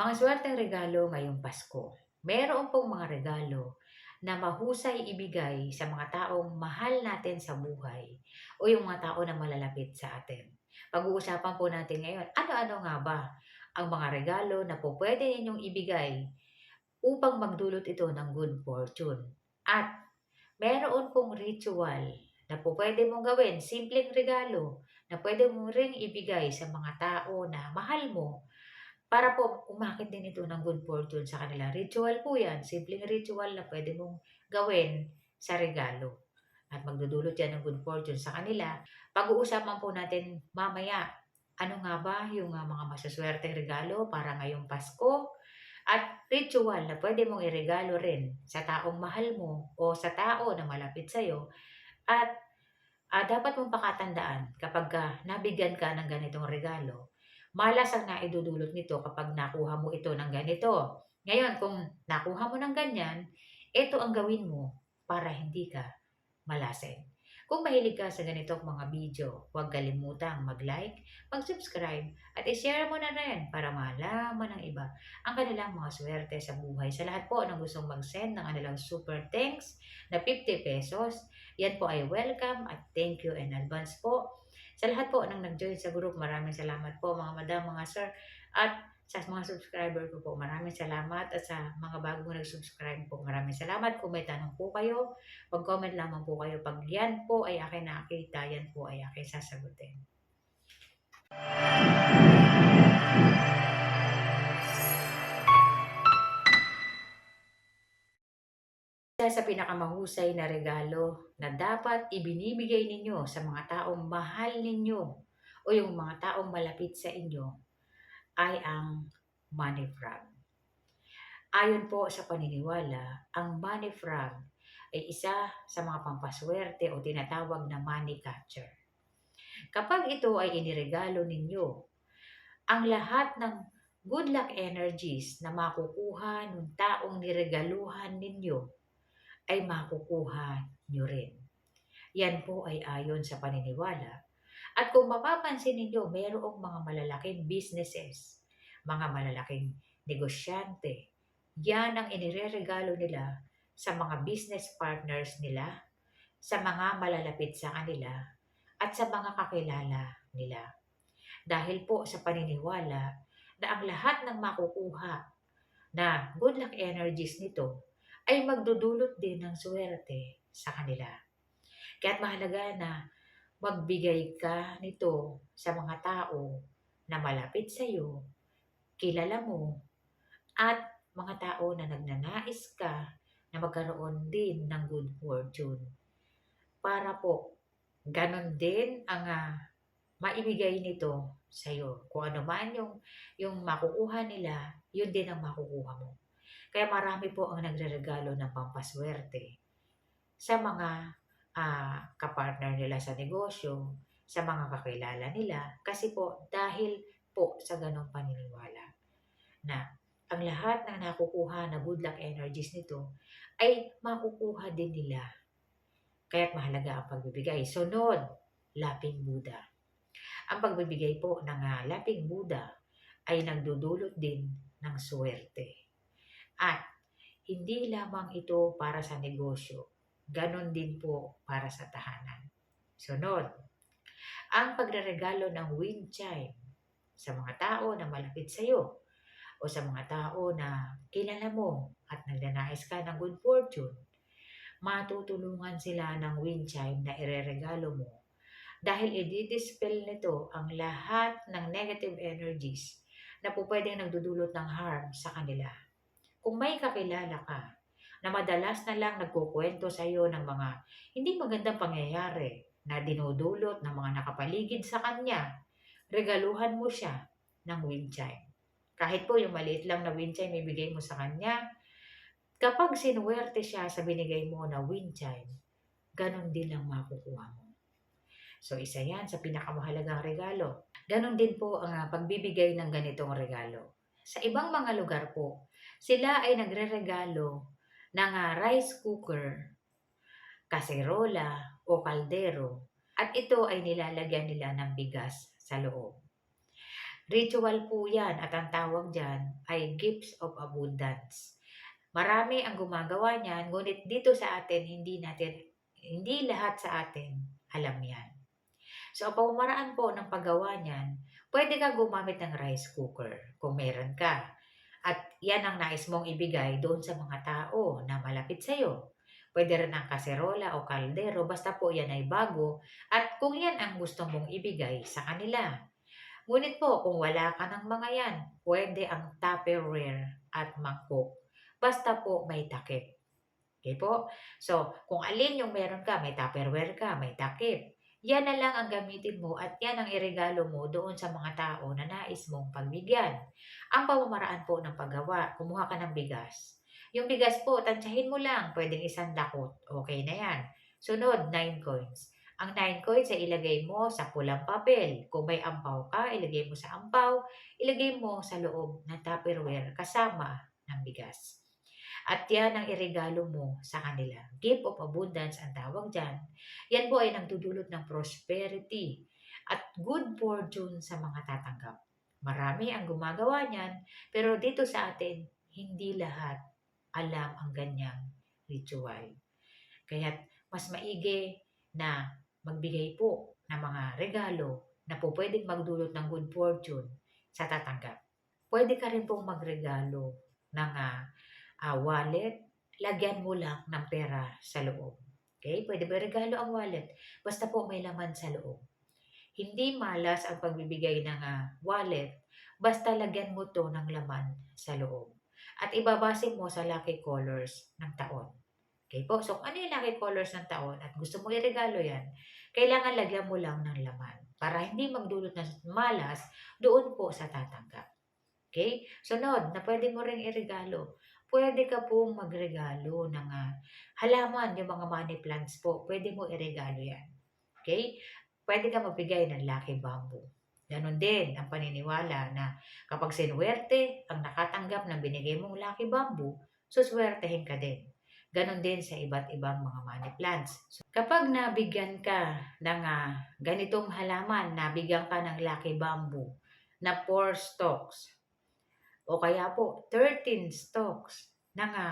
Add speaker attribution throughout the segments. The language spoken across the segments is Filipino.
Speaker 1: Mga swerteng regalo ngayong Pasko. Meron pong mga regalo na mahusay ibigay sa mga taong mahal natin sa buhay o yung mga tao na malalapit sa atin. Pag-uusapan po natin ngayon, ano-ano nga ba ang mga regalo na po pwede ninyong ibigay upang magdulot ito ng good fortune. At meron pong ritual na po pwede mong gawin, simpleng regalo na pwede mo ring ibigay sa mga tao na mahal mo para po umakit din ito ng good fortune sa kanila. Ritual po yan. Simpleng ritual na pwede mong gawin sa regalo. At magdudulot yan ng good fortune sa kanila. Pag-uusapan po natin mamaya, ano nga ba yung uh, mga masaswerteng regalo para ngayong Pasko? At ritual na pwede mong iregalo rin sa taong mahal mo o sa tao na malapit sa'yo. At uh, dapat mong pakatandaan kapag uh, nabigyan ka ng ganitong regalo, malas ang naidudulot nito kapag nakuha mo ito ng ganito. Ngayon, kung nakuha mo ng ganyan, ito ang gawin mo para hindi ka malasin. Kung mahilig ka sa ganitong mga video, huwag kalimutang mag-like, mag-subscribe, at i-share mo na rin para malaman ng iba ang kanilang mga swerte sa buhay. Sa lahat po ng gustong mag-send ng kanilang super thanks na 50 pesos, yan po ay welcome at thank you in advance po. Sa lahat po ng nag-join sa group, maraming salamat po mga madam, mga sir, at sa mga subscriber ko po, maraming salamat at sa mga bagong nag-subscribe po, maraming salamat. Kung may tanong po kayo, mag-comment lamang po kayo. Pag yan po ay akin nakita, yan po ay akin sasagutin. Isa sa pinakamahusay na regalo na dapat ibinibigay ninyo sa mga taong mahal ninyo o yung mga taong malapit sa inyo ay ang money frog. Ayon po sa paniniwala, ang money frog ay isa sa mga pampaswerte o tinatawag na money catcher. Kapag ito ay iniregalo ninyo, ang lahat ng good luck energies na makukuha ng taong niregaluhan ninyo ay makukuha nyo rin. Yan po ay ayon sa paniniwala. At kung mapapansin ninyo, mayroong mga malalaking businesses, mga malalaking negosyante. Yan ang inireregalo nila sa mga business partners nila, sa mga malalapit sa kanila, at sa mga kakilala nila. Dahil po sa paniniwala na ang lahat ng makukuha na good luck energies nito ay magdudulot din ng swerte sa kanila. Kaya't mahalaga na magbigay ka nito sa mga tao na malapit sa iyo, kilala mo, at mga tao na nagnanais ka na magkaroon din ng good fortune. Para po, ganon din ang uh, maibigay nito sa iyo. Kung ano man yung, yung makukuha nila, yun din ang makukuha mo. Kaya marami po ang nagre-regalo ng pampaswerte sa mga uh, kapartner nila sa negosyo, sa mga kakilala nila, kasi po dahil po sa ganong paniniwala na ang lahat ng nakukuha na good luck energies nito ay makukuha din nila. Kaya't mahalaga ang pagbibigay. Sunod, laping Buddha. Ang pagbibigay po ng uh, laping Buddha ay nagdudulot din ng swerte. At hindi lamang ito para sa negosyo, ganon din po para sa tahanan. Sunod, ang pagreregalo ng wind chime sa mga tao na malapit sa iyo o sa mga tao na kilala mo at nagnanais ka ng good fortune, matutulungan sila ng wind chime na ireregalo mo dahil i-dispel nito ang lahat ng negative energies na po pwedeng nagdudulot ng harm sa kanila. Kung may kakilala ka na madalas na lang nagkukwento sa iyo ng mga hindi magandang pangyayari na dinudulot ng mga nakapaligid sa kanya, regaluhan mo siya ng wind chime. Kahit po yung maliit lang na wind chime ibigay mo sa kanya, kapag sinuwerte siya sa binigay mo na wind chime, ganon din ang makukuha mo. So isa yan sa pinakamahalagang regalo. Ganon din po ang pagbibigay ng ganitong regalo. Sa ibang mga lugar po, sila ay nagre-regalo ng uh, rice cooker, kaserola o kaldero at ito ay nilalagyan nila ng bigas sa loob. Ritual po yan at ang tawag dyan ay gifts of abundance. Marami ang gumagawa niyan, ngunit dito sa atin, hindi natin, hindi lahat sa atin alam yan. So, ang pamamaraan po ng paggawa niyan, pwede ka gumamit ng rice cooker kung meron ka. At yan ang nais mong ibigay doon sa mga tao na malapit sa'yo. Pwede rin ang kaserola o kaldero, basta po yan ay bago. At kung yan ang gusto mong ibigay sa kanila. Ngunit po, kung wala ka ng mga yan, pwede ang Tupperware at mangkok. Basta po may takip. Okay po? So, kung alin yung meron ka, may Tupperware ka, may takip. Yan na lang ang gamitin mo at yan ang iregalo mo doon sa mga tao na nais mong pagbigyan. Ang pamamaraan po ng paggawa, kumuha ka ng bigas. Yung bigas po, tansyahin mo lang. Pwedeng isang dakot. Okay na yan. Sunod, 9 coins. Ang 9 coins ay ilagay mo sa pulang papel. Kung may ampaw ka, ilagay mo sa ampaw. Ilagay mo sa loob ng Tupperware kasama ng bigas. At yan ang iregalo mo sa kanila. Gift of abundance ang tawag dyan. Yan po ay nagdudulot ng prosperity at good fortune sa mga tatanggap. Marami ang gumagawa niyan, pero dito sa atin, hindi lahat alam ang ganyang ritual. Kaya mas maigi na magbigay po ng mga regalo na po pwedeng magdulot ng good fortune sa tatanggap. Pwede ka rin pong magregalo ng ah, ah, wallet, lagyan mo lang ng pera sa loob. Okay? Pwede ba regalo ang wallet? Basta po may laman sa loob. Hindi malas ang pagbibigay ng ah, wallet, basta lagyan mo to ng laman sa loob. At ibabase mo sa lucky colors ng taon. Okay po? So, ano yung lucky colors ng taon at gusto mo iregalo yan, kailangan lagyan mo lang ng laman para hindi magdulot ng malas doon po sa tatanggap. Okay? Sunod, na pwede mo rin iregalo. Pwede ka pong magregalo ng ah, halaman, yung mga money plants po. Pwede mo iregalo yan. Okay? Pwede ka magbigay ng lucky bamboo. Ganon din ang paniniwala na kapag sinuwerte ang nakatanggap ng binigay mong lucky bamboo, suswertehin ka din. Ganon din sa iba't ibang mga money plants. So, kapag nabigyan ka ng ah, ganitong halaman, nabigyan ka ng lucky bamboo na 4 stalks, o kaya po 13 stocks na nga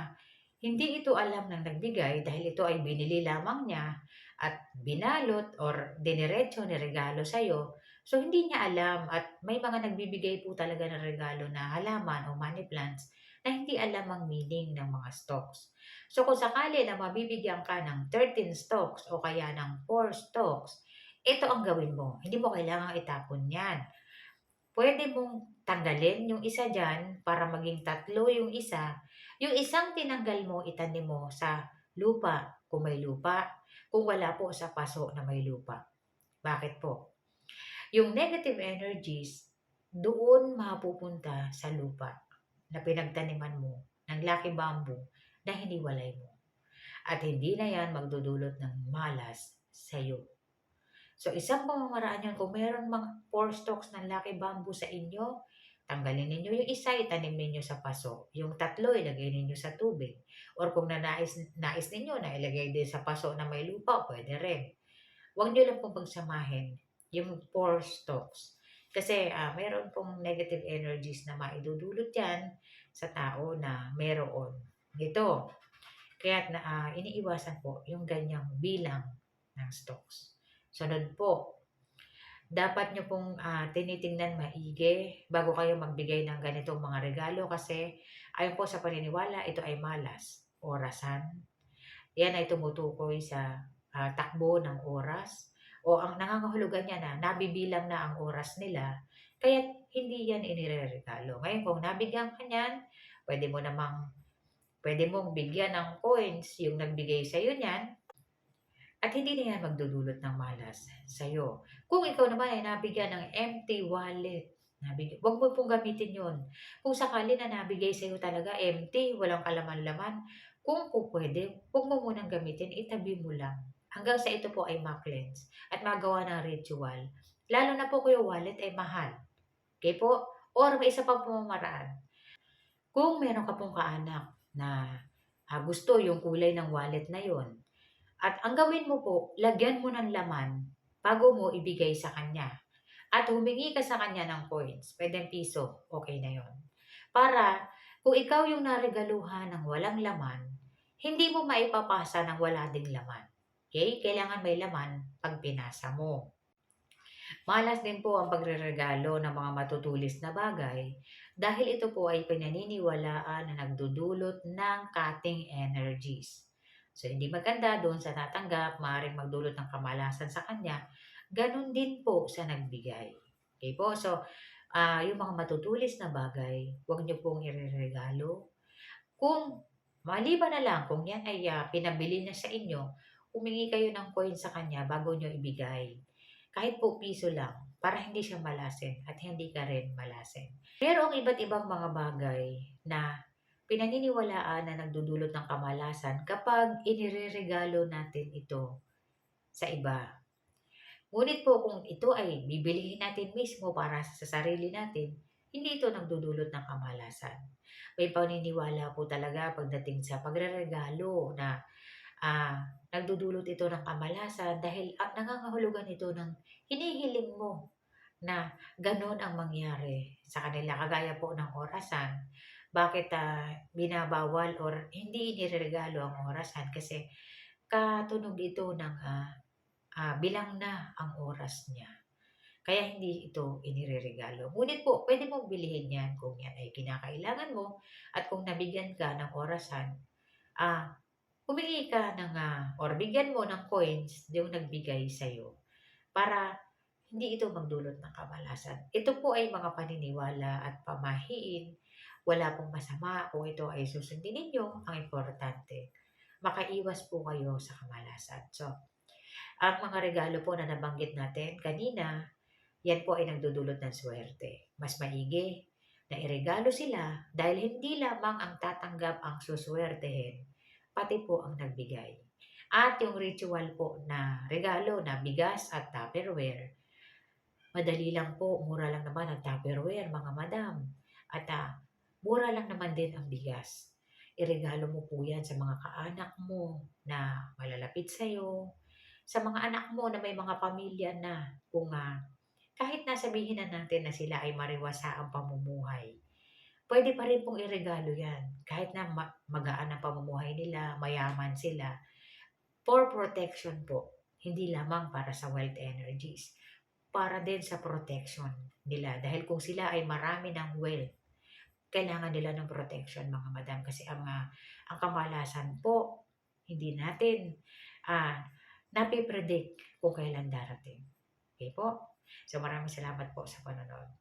Speaker 1: hindi ito alam ng nagbigay dahil ito ay binili lamang niya at binalot or diniretso ni regalo sa'yo. So, hindi niya alam at may mga nagbibigay po talaga ng regalo na halaman o money plants na hindi alam ang meaning ng mga stocks. So, kung sakali na mabibigyan ka ng 13 stocks o kaya ng 4 stocks, ito ang gawin mo. Hindi mo kailangang itapon yan pwede mong tanggalin yung isa dyan para maging tatlo yung isa. Yung isang tinanggal mo, itanim mo sa lupa kung may lupa. Kung wala po sa paso na may lupa. Bakit po? Yung negative energies, doon mapupunta sa lupa na pinagtaniman mo ng lucky bamboo na hiniwalay mo. At hindi na yan magdudulot ng malas sa iyo. So, isang pamamaraan yan, kung meron mga 4 stalks ng lucky bamboo sa inyo, tanggalin ninyo yung isa, itanim ninyo sa paso. Yung tatlo, ilagay ninyo sa tubig. Or kung nanais, nais ninyo na ilagay din sa paso na may lupa, pwede rin. Huwag nyo lang pong pagsamahin yung 4 stalks. Kasi uh, meron pong negative energies na maidudulot yan sa tao na meron nito. Kaya uh, iniiwasan po yung ganyang bilang ng stocks. Sunod po, dapat nyo pong uh, tinitingnan maigi bago kayo magbigay ng ganitong mga regalo kasi ayon po sa paniniwala, ito ay malas, orasan. Yan ay tumutukoy sa uh, takbo ng oras o ang nangangahulugan niya na nabibilang na ang oras nila kaya hindi yan inireregalo. Ngayon kung nabigyan ka niyan, pwede mo namang pwede mong bigyan ng coins yung nagbigay sa iyo niyan at hindi na yan magdudulot ng malas sa'yo. Kung ikaw naman ay nabigyan ng empty wallet, nabigyan, huwag mo pong gamitin yon. Kung sakali na nabigay sa'yo talaga empty, walang kalaman-laman, kung po pwede, huwag mo munang gamitin, itabi mo lang. Hanggang sa ito po ay ma-cleanse at magawa ng ritual. Lalo na po yung wallet ay mahal. Okay po? Or may isa pang pamamaraan. Kung meron ka pong kaanak na ah, gusto yung kulay ng wallet na yon, at ang gawin mo po, lagyan mo ng laman bago mo ibigay sa kanya. at humingi ka sa kanya ng coins, puwedeng piso, okey na 'yun. Para kung ikaw yung naregaluhan ng walang laman, hindi mo maipapasa ng wala ding laman, okey? Kailangan may laman 'pag pinasa mo. Malas din po ang pagreregalo ng mga matutulis na bagay dahil ito po ay pinaniniwalaan na nagdudulot ng cutting energies. So, hindi maganda do'n sa tatanggap, maaaring magdulot ng kamalasan sa kanya, gano'n din po sa nagbigay, okey po. So, ah, yung mga matutulis na bagay, huwag niyo pong ireregalo. Kung maliban na lang kung 'yan ay, ah, pinabili niya sa inyo, humingi kayo ng coins sa kanya bago niyo ibigay. Kahit po piso lang, para hindi siya malasin at hindi ka rin malasin. Merong iba't ibang mga bagay na pinaniniwalaan na nagdudulot ng kamalasan kapag inireregalo natin ito sa iba. Ngunit po kung ito ay bibilhin natin mismo para sa sarili natin, hindi ito nagdudulot ng kamalasan. May paniniwala po talaga pagdating sa pagreregalo na, ah, nagdudulot ito ng kamalasan dahil, ah, nangangahulugan ito ng hinihiling mo na gano'n ang mangyari sa kanila. Kagaya po ng orasan, bakit, ah, binabawal or hindi inireregalo ang orasan kasi katunog ito ng, ah, ah, bilang na ang oras niya. Kaya hindi ito inireregalo. Ngunit po puwede mong bilhin 'yan kung 'yan ay kinakailangan mo at kung nabigyan ka ng orasan, ah, humingi ka ng, ah, or bigyan mo ng coins yung nagbigay sa'yo para hindi ito magdulot ng kamalasan. Ito po ay mga paniniwala at pamahiin, wala pong masama kung ito ay susundin ninyo, ang importante makaiwas po kayo sa kamalasan. So, ang mga regalo po na nabanggit natin kanina, 'yan po ay nagdudulot ng suwerte. Mas maigi na iregalo sila dahil hindi lamang ang tatanggap ang suswertehin, pati po ang nagbigay. At yung ritual po na regalo na bigas at Tupperware, madali lang po, mura lang naman ang Tupperware mga madam. At, ah, mura lang naman din ang bigas. Iregalo mo po 'yan sa mga kaanak mo na malalapit sa'yo, sa mga anak mo na may mga pamilya na kung, ah, kahit na sabihin na natin na sila ay mariwasaang pamumuhay, puwede pa rin pong iregalo 'yan kahit na ma magaan ang pamumuhay nila, mayaman sila, for protection po. Hindi lamang para sa wealth energies, para din sa protection nila dahil kung sila ay marami ng wealth, kailangan nila ng protection mga madam kasi ang, ah, ang kamalasan po hindi natin, ah, nape-predict kung kailan darating. Okey po? So, maraming salamat po sa panonood.